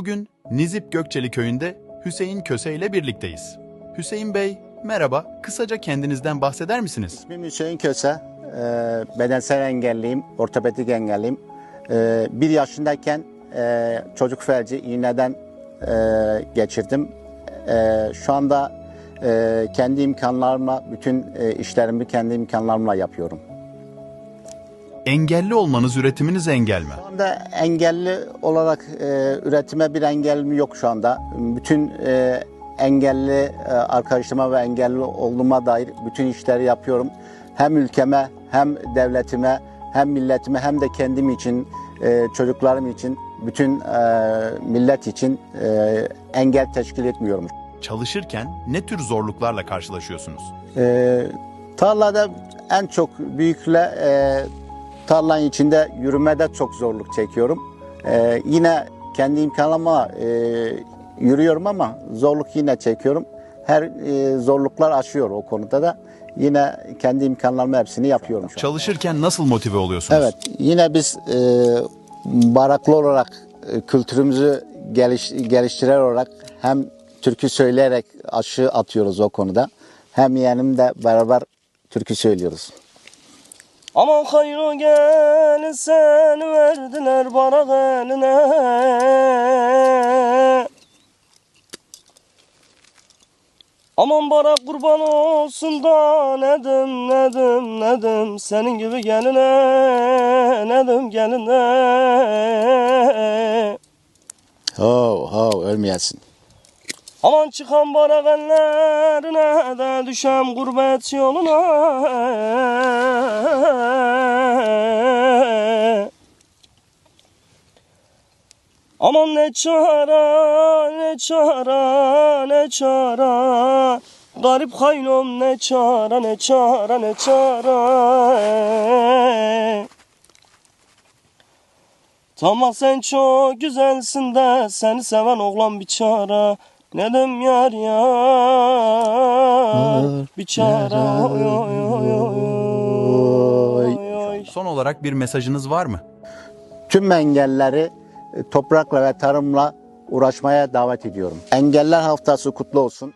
Bugün Nizip Gökçeli köyünde Hüseyin Köse ile birlikteyiz. Hüseyin Bey, merhaba. Kısaca kendinizden bahseder misiniz? İsmim Hüseyin Köse. Ee, bedensel engelliyim, ortopedik engelliyim. Ee, bir yaşındayken e, çocuk felci iğneden e, geçirdim. E, şu anda e, kendi imkanlarımla, bütün e, işlerimi kendi imkanlarımla yapıyorum. Engelli olmanız üretiminiz engel mi? Şu anda engelli olarak e, üretime bir engelim yok şu anda. Bütün e, engelli e, arkadaşıma ve engelli olduğuma dair bütün işleri yapıyorum. Hem ülkeme, hem devletime, hem milletime, hem de kendim için, e, çocuklarım için, bütün e, millet için e, engel teşkil etmiyorum. Çalışırken ne tür zorluklarla karşılaşıyorsunuz? E, tarlada en çok büyükle e, tarlanın içinde yürümede çok zorluk çekiyorum. E, yine kendi imkanıma e, yürüyorum ama zorluk yine çekiyorum. Her e, zorluklar aşıyor o konuda da. Yine kendi imkanlarımı hepsini yapıyorum şu an. Çalışırken nasıl motive oluyorsunuz? Evet, yine biz e, baraklı olarak e, kültürümüzü geliş, geliştirer olarak hem türkü söyleyerek aşı atıyoruz o konuda. Hem yeğenimle beraber türkü söylüyoruz. Aman hayro gel sen verdiler barak eline Aman barak kurban olsun da nedim nedim nedim Senin gibi geline nedim geline Ho ho ölmeyesin. Aman çıkan barak ellerine de düşem gurbet yoluna. Aman ne çara ne çara ne çara. Garip haylom ne çara ne çara ne çara. Tamam sen çok güzelsin de seni seven oğlan bir çara Nedim yar yar bir çara oy oy oy oy oy oy Son olarak bir mesajınız var mı? Tüm engelleri e, toprakla ve tarımla uğraşmaya davet ediyorum. Engeller Haftası kutlu olsun.